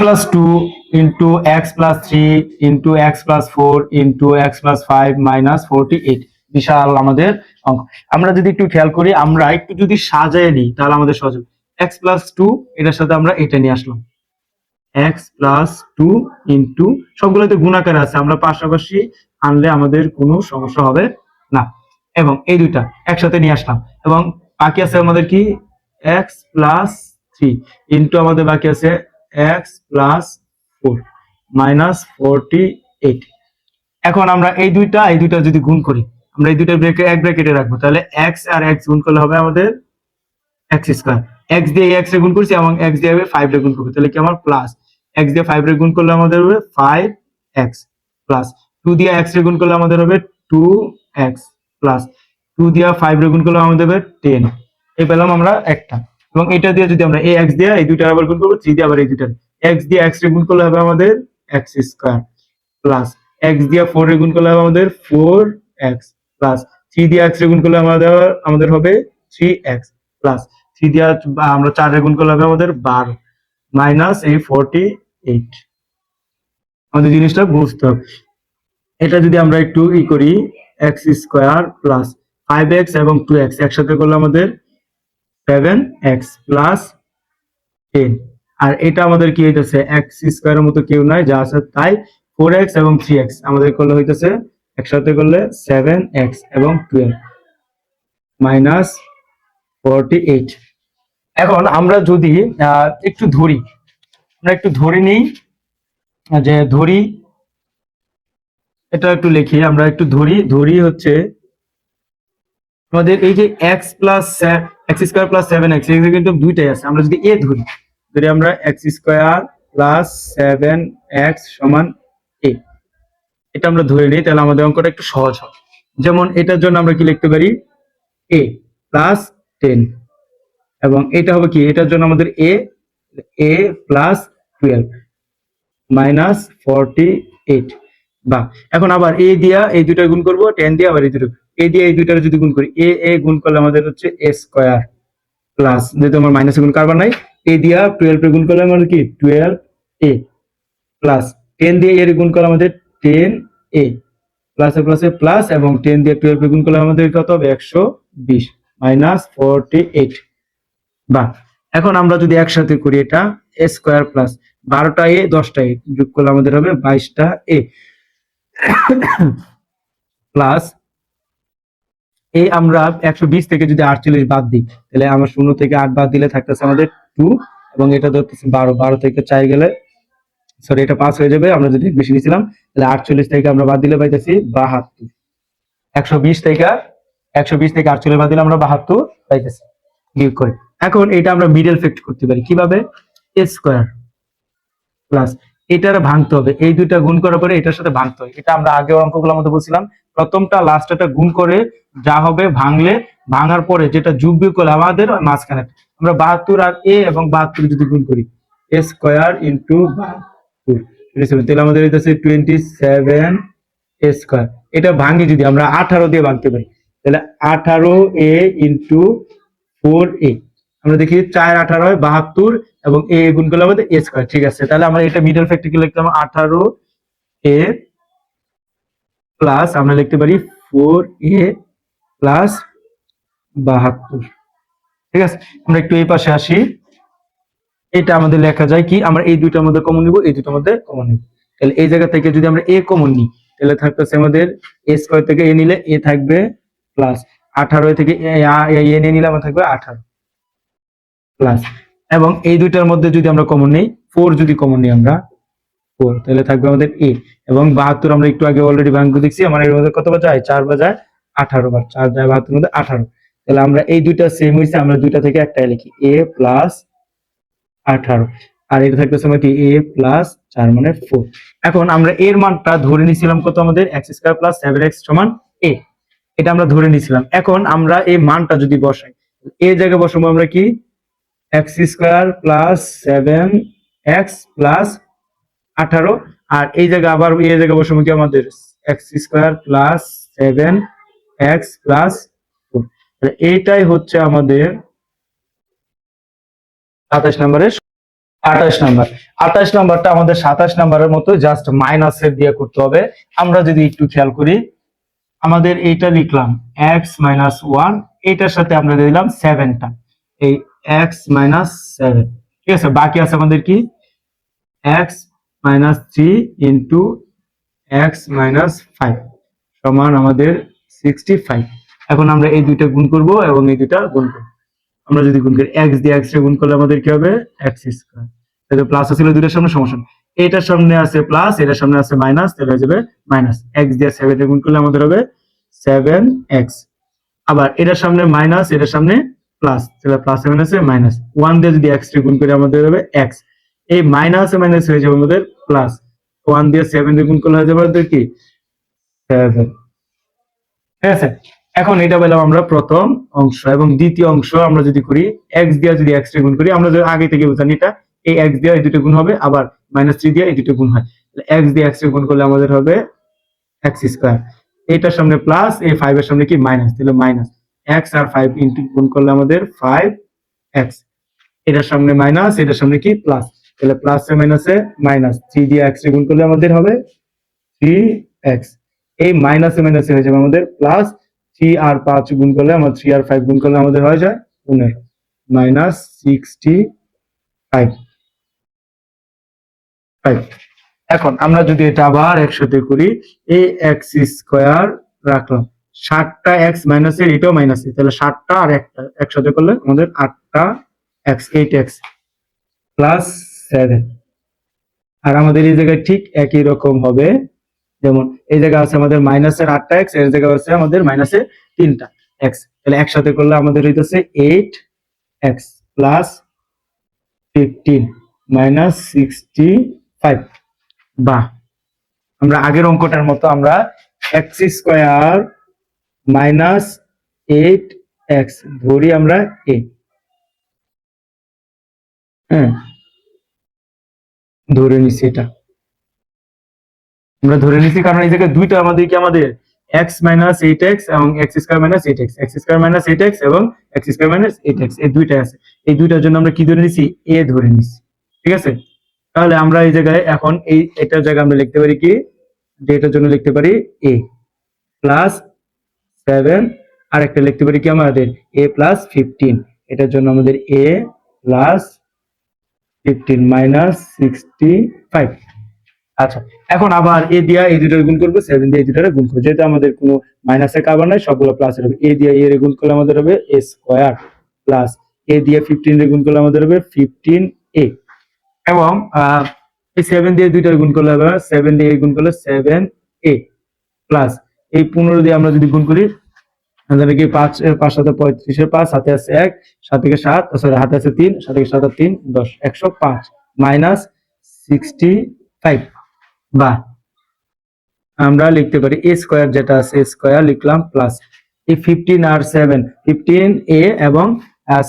Plus two into x plus three into x plus four into x plus five minus forty eight বিশাল আমাদের অঙ্ক। আমরা যদি একটু খেয়াল করি, আমরা একটু যদি সাজায় নিই, তাহলে আমাদের সহজ এক্স প্লাস টু এটার সাথে আমরা এটা নিয়ে আসলাম। এক্স প্লাস টু ইন্টু সবগুলোতে গুণাকার আছে, আমরা পাশাপাশি আনলে আমাদের কোনো সমস্যা হবে না। এবং এই দুইটা একসাথে নিয়ে আসলাম। এবং বাকি আছে আমাদের কি? এক্স প্লাস থ্রি ইন্টু আমাদের বাকি আছে x plus four minus forty eight এখন আমরা এই দুইটা এই দুইটা যদি গুণ করি, আমরা এই দুইটা ব্রেকে এক ব্র্যাকেটে রাখব। তাহলে এক্স আর এক্স গুণ করলে হবে আমাদের এক্স স্কোয়ার এক্স দিয়ে এক্স রে গুণ করছি এবং এক্স দিয়ে ফাইভ রে গুণ করব। তাহলে কি আমার প্লাস এক্স দিয়ে ফাইভ রে গুণ করলে আমাদের হবে ফাইভ এক্স প্লাস টু দিয়ে এক্স রে গুণ করলে আমাদের হবে টু এক্স প্লাস টু দিয়ে ফাইভ রে গুণ করলে আমাদের হবে টেন এই পেলাম আমরা একটা। এবং এটা দিয়ে যদি আমরা এই এক্স দিয়ে এই দুইটা আবার গুণ করব থ্রি দিয়ে আবার এই দুইটা। এক্স দিয়ে এক্স রে গুণ করলে হবে আমাদের এক্স স্কোয়ার প্লাস এক্স দিয়ে ফোর রে গুণ করলে হবে আমাদের ফোর এক্স প্লাস থ্রি দিয়ে এক্স রে গুণ করলে আমাদের আমাদের হবে থ্রি এক্স প্লাস থ্রি দিয়ে আমরা চার রে গুণ করলে হবে আমাদের বারো মাইনাস এই ফোরটি এইট আমাদের জিনিসটা বুঝতে হবে। এটা যদি আমরা একটু ই করি x square plus five x এবং টু এক্স একসাথে করলে আমাদের সেভেন এক্স প্লাস টেন আর এটা আমাদের কি হইতেছে? এক্স স্কোয়ারের মতো কেউ নাই, যা আছে তাই ফোর এক্স এবং থ্রি এক্স আমাদের করলে হইতেছে, একসাথে করলে সেভেন এক্স এবং টুয়েলভ মাইনাস ফোরটি এইট এখন আমরা যদি একটু ধরি, আমরা একটু ধরে নিই, যে ধরি, এটা একটু লিখি, আমরা একটু ধরি ধরি হচ্ছে, আমাদের এই যে x plus x square plus seven x কিন্তু দুইটাই আছে। আমরা যদি এ ধরি, যদি আমরা x square plus seven x সমান এ এটা আমরা ধরে নিই, তাহলে আমাদের অঙ্কটা একটু সহজ হয় যেমন এটার জন্য আমরা কি লিখতে পারি? এ প্লাস টেন এবং এটা হবে কি? এটার জন্য আমাদের a a plus twelve minus forty eight বা এখন আবার এ দিয়া, এই দুইটা গুণ করব টেন দিয়ে আবার এই দুটো এ দিয়ে এই দুইটার যদি গুণ করি এ এ গুণ করলে আমাদের হচ্ছে এ স্কোয়ার প্লাস যেহেতু আমার মাইনাসে গুণ কারবার নাই এ দিয়া টুয়েলভ এ গুণ করলে আমাদের কি? টুয়েলভ এ প্লাস টেন দিয়ে এর গুণ করলে আমাদের টেন এ প্লাসে প্লাসে প্লাস এবং টেন দিয়ে টুয়েলভ এ গুণ করলে আমাদের কত হবে? একশো বিশ মাইনাস ফোরটি এইট বা, এখন আমরা যদি একসাথে করি এটা এ স্কোয়ার প্লাস বারোটা এ দশটা এ যোগ করলে আমাদের হবে বাইশটা এ প্লাস এই আমরা একশো বিশ থেকে যদি আটচল্লিশ বাদ দিই, তাহলে আমরা শূন্য থেকে আট বাদ দিলে থাকতেছে আমাদের টু এবং এটা ধরতেছে বারো বারো থেকে চার গেলে সরি এটা পাঁচ হয়ে যাবে, আমরা যদি বেশি নিয়েছিলাম, তাহলে আটচল্লিশ থেকে আমরা বাদ দিলে পাইতেছি বাহাত্তর। একশো বিশ থেকে, একশো বিশ থেকে আটচল্লিশ বাদ দিলে আমরা বাহাত্তর পাইতেছি বিয়োগ করে। এখন এটা আমরা মিডল ফ্যাক্ট করতে পারি, কীভাবে? এ স্কোয়ার প্লাস এটার ভাঙতে হবে, এই দুইটা গুণ করার পরে এটার সাথে ভাঙতে হবে এটা আমরা আগে অঙ্কগুলোর মধ্যে বলছিলাম প্রথমটা লাস্টটা গুণ করে যা হবে ভাঙলে, ভাঙার পরে যেটা যুগ বিয়োগ করলে আমাদের মাঝখানে। আমরা বাহাত্তর আর এ এবং বাহাত্তর যদি গুণ করি এ স্কোয়ার ইন্টু বাহাত্তর। তাহলে আমাদের টোয়েন্টি সেভেন এ স্কোয়ার এটা ভাঙি যদি আমরা আঠারো দিয়ে ভাঙতে পারি, তাহলে আঠারো এ ইন্টু ফোর এ আমরা দেখি চার, আঠারো হয় বাহাত্তর এবং এ গুণ করলে আমাদের এ স্কোয়ার ঠিক আছে, তাহলে আমরা এটা মিডল ফ্যাক্টরকে লিখতাম? আঠারো এ প্লাস আমরা লিখতে পারি ফোর এ প্লাস বাহাত্তর। ঠিক আছে? আমরা একটু এই পাশে আসি। এটা আমাদের লেখা যায় কি? আমরা এই দুইটার মধ্যে কমন নিব, এই দুটোর মধ্যে কমন নিব। তাহলে এই জায়গা থেকে যদি আমরা এ কমন নিই, তাহলে থাকতেছে আমাদের এ স্কোয়ার থেকে এ নিলে এ থাকবে প্লাস আঠারো থেকে এ নিয়ে নিলে আমার থাকবে আঠারো প্লাস এবং এই দুইটার মধ্যে যদি আমরা কমন নেই ফোর যদি কমন নিই আমরা ফোর তাহলে থাকবে আমাদের এ এবং বাহাত্তর আমরা একটু আগে অলরেডি ব্যাংক দেখছি, আমার এর মধ্যে কত বাজায় চার বাজায় আঠারো বার, চার যায় বাহাত্তর মধ্যে আঠারো। তাহলে আমরা এই দুইটা সেম হয়েছে, আমরা দুইটা থেকে একটাই লিখি। এ প্লাস আঠারো। আর এটা থাকবে সময় কি? এ প্লাস চার মানে ফোর এখন আমরা এর মানটা ধরে নিয়েছিলাম কত আমাদের? X square plus seven x সমান এ এটা আমরা ধরে নিয়েছিলাম। এখন আমরা এই মানটা যদি বসাই এ জায়গায় বসাবো আমরা কি? X square plus seven x plus আঠারো। আর এই জায়গায় আবার এই জায়গায় বসাবো কি আমাদের x square plus seven x plus এইটাই হচ্ছে আমাদের সাতাশ নম্বরের আঠাশ নাম্বার। আঠাশ নাম্বারটা আমাদের সাতাশ নাম্বারের মতো জাস্ট মাইনাসের দিয়ে করতে হবে। আমরা যদি একটু খেয়াল করি, আমাদের এইটা লিখলাম এক্স মাইনাস ওয়ান এটার সাথে আমরা দিলাম সেভেনটা এই এক্স মাইনাস সেভেন ঠিক আছে, বাকি আছে আমাদের কি? X minus three into x minus five সমান আমাদের সিক্সটি ফাইভ এখন আমরা এই দুইটা গুণ করব এবং এই দুইটা গুণ করব। আমরা যদি গুণ করি এক্স দিয়ে এক্স গুণ করলে আমাদের কি হবে? এক্স স্কোয়ার প্লাস ছিল দুইটার সামনে সমস্যা। এটার সামনে আছে প্লাস এটার সামনে আছে মাইনাস তাহলে হয়ে যাবে মাইনাস এক্স দিয়ে সেভেন গুণ করলে আমাদের হবে সেভেন এক্স আবার এটার সামনে মাইনাস এটার সামনে প্লাস তাহলে প্লাস সেভেন আছে মাইনাস ওয়ান দিয়ে যদি এক্স গুণ করি আমাদের হবে এক্স এই মাইনাস মাইনাস হয়ে যাবে আমাদের প্লাস ওয়ান দিয়ে সেভেন দিয়ে গুণ করলে হয়ে যাবে আমাদের কি? সেভেন ঠিক আছে? এখন এটা পেলাম আমরা প্রথম অংশ এবং দ্বিতীয় অংশ আমরা যদি করি এক্স দিয়ে যদি এক্স গুণ করি, আমরা যদি আগে থেকে জানি এটা, এই এক্স দিয়ে এই দুটো গুণ হবে, আবার মাইনাস থ্রি দিয়ে এই দুটো গুণ হয়। এক্স দিয়ে এক্স গুণ করলে আমাদের হবে এক্স স্কোয়ার এটার সামনে প্লাস এই ফাইভ এর সামনে কি? মাইনাস তাহলে মাইনাস এক্স আর ফাইভ ইন্টু গুণ করলে আমাদের ফাইভ এক্স এটার সামনে মাইনাস এটার সামনে কি? প্লাস তাহলে প্লাস এ মাইনাসে মাইনাস থ্রি দিয়ে এক্স গুণ করলে আমাদের হবে থ্রি এক্স এই মাইনাসে মাইনাসে হয়ে যাবে আমাদের প্লাস থ্রি আর পাঁচ গুণ করলে আমার থ্রি আর ফাইভ গুণ করলে আমাদের হয়ে যায় পনেরো মাইনাস সিক্সটি ফাইভ ফাইভ এখন আমরা যদি এটা আবার একসাথে করি, এই এক্স স্কোয়ার রাখলাম। ষাটটা এক্স মাইনাসের এটাও মাইনাসে তাহলে ষাটটা আর একটা একসাথে করলে আমাদের আটটা x eight x plus seven আর আমাদের এই জায়গায় ঠিক একই রকম হবে। যেমন এই জায়গায় আছে আমাদের মাইনাসের আটটা এক্সের জায়গায় আছে আমাদের মাইনাসের তিনটা এক্স তাহলে একসাথে করলে আমাদের হইতেছে eight x plus fifteen minus sixty five বাহ! আমরা আগের অঙ্কটার মতো আমরা x square minus eight x ধরি আমরা এ হ্যাঁ? ধরে নিছি এটা। আমরা ধরে নিছি কারণ এই জায়গায় দুইটা আমাদের কি আমাদের? এক্স মাইনাস এবং x square minus eight x x square minus eight x এবং x square minus eight x এই দুইটা আছে। এই দুইটার জন্য আমরা কি ধরে নিছি? এ ধরে নিছি। ঠিক আছে? তাহলে আমরা এই জায়গায় এখন এই, এটার জায়গায় আমরা লিখতে পারি কি? যে এটার জন্য লিখতে পারি এ প্লাস সেভেন আর একটা লিখতে পারি কি আমাদের? এ প্লাস ফিফটিন এটার জন্য আমাদের a plus fifteen minus sixty five আচ্ছা এখন আবার এ দিয়া এই দুটার গুণ করব সেভেন দিয়ে এই দুটার গুণ করব। যেহেতু আমাদের কোনো মাইনাসের কারবার নাই, সবগুলো প্লাস হবে। এ দিয়ে এর গুণ করলে আমাদের হবে এ স্কোয়ার প্লাস এ দিয়ে ফিফটিন এর গুণ করলে আমাদের হবে ফিফটিন এ এবং এই সেভেন দিয়ে দুইটার গুণ করলে হবে সেভেন দিয়ে গুণ করলে সেভেন এ প্লাস এই পনেরো দিয়ে আমরা যদি গুণ করি তাহলে কি পাঁচ পাঁচ সাথে পঁয়ত্রিশের পাঁচ হাতে আছে এক সাত থেকে সাত সরি হাতে আছে তিন সাত থেকে সাত তিন, দশ, একশো পাঁচ মাইনাস সিক্সটি ফাইভ বা আমরা লিখতে পারি এ স্কোয়ার যেটা আছে স্কোয়ার লিখলাম প্লাস এই ফিফটিন আর সেভেন ফিফটিন এ এবং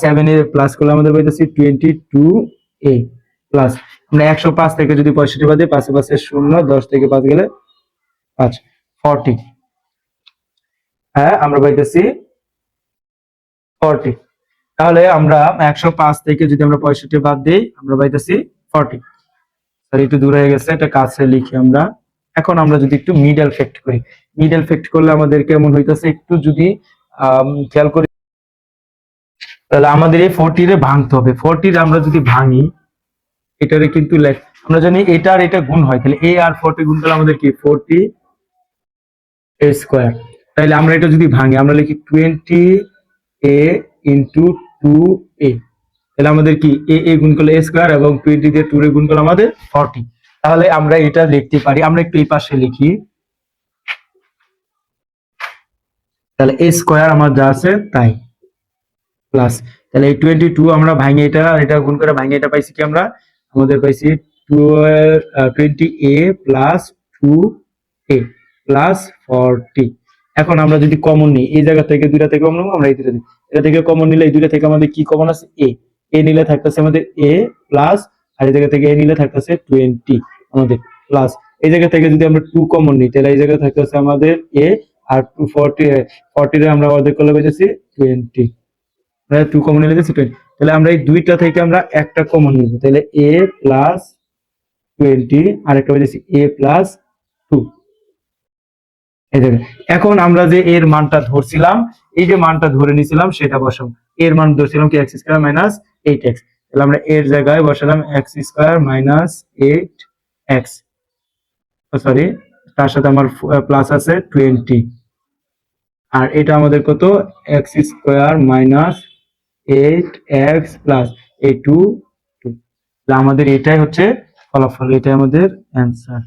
সেভেন এ প্লাস করলে আমাদের পাইতেছি টোয়েন্টি টু এ প্লাস আমরা একশো পাঁচ থেকে যদি পঁয়ষট্টি বাদে পাশে পাশে শূন্য, দশ থেকে পাঁচ গেলে পাঁচ ফর্টি হ্যাঁ আমরা পাইতেছি ফর্টি তাহলে আমরা একশো পাঁচ থেকে যদি আমরা পঁয়ষট্টি বাদ দিই, আমরা পাইতেছি ফর্টি সরি একটু দূরে গেছে, এটা কাছে লিখি আমরা। এখন আমরা যদি একটু মিডল ফ্যাক্ট করি। মিডল ফ্যাক্ট করলে আমাদের কেমন হইতেছে? একটু যদি খেয়াল করি। তাহলে আমাদের এই ফোরটি রে ভাঙতে হবে। ফোরটি আমরা যদি ভাঙি, এটারে কিন্তু আমরা জানি এটা আর এটা গুণ হয়। তাহলে এ আর ফোরটি গুণ করলে আমাদের কি? ফোরটি স্কোয়ার তাহলে আমরা এটা যদি ভাঙি, আমরা লিখি twenty a into two a তাহলে আমাদের কি এ এ গুণ করলে এ স্কোয়ার এবং টোয়েন্টি দিয়ে টু এ গুণ করলে আমাদের ফর্টি তাহলে আমরা এটা লিখতে পারি, আমরা একটু এই পাশে লিখি। তাহলে এ স্কোয়ার আমার যা আছে তাই। প্লাস তাহলে এই টোয়েন্টি টু আমরা ভাঙে এটা এটা গুণ করে ভাঙে এটা পাইছি কি আমরা? আমাদের পাইছি twenty a plus two a plus forty এখন আমরা যদি কমন নিই, এই জায়গা থেকে দুইটা থেকে কমন নেব, আমরা এই দুইটা নিই। এটা থেকে কমন নিলে এই দুইটা থেকে আমাদের কি কমন আছে? এ এ নিলে থাকতেছে আমাদের এ প্লাস আর এই জায়গা থেকে এ নিলে থাকতেছে টোয়েন্টি আমাদের প্লাস এই জায়গা থেকে যদি আমরা টু কমন নিই, তাহলে এই জায়গায় থাকতেছে আমাদের এ আর টু ফর্টি ফর্টি আমরা অর্ধেক করলে পেয়েছি টোয়েন্টি টু কমন নিলে দিচ্ছি টোয়েন্টি তাহলে আমরা এই দুইটা থেকে আমরা একটা কমন নিব। তাহলে এ প্লাস টোয়েন্টি আর একটা বলেছি এ প্লাস এই দেখেন, এখন আমরা যে এর মানটা ধরছিলাম, এই যে মানটা ধরে নিছিলাম সেটা বসাবো। এর মান ধরছিলাম কি x square minus eight x তাহলে আমরা এর জায়গায় বসালাম x square minus eight x sorry তার সাথে আমার প্লাস আছে টোয়েন্টি আর এটা আমাদের কত? X square minus eight x plus এই টু টু আমাদের এটাই হচ্ছে ফলাফল, এটাই আমাদের অ্যান্সার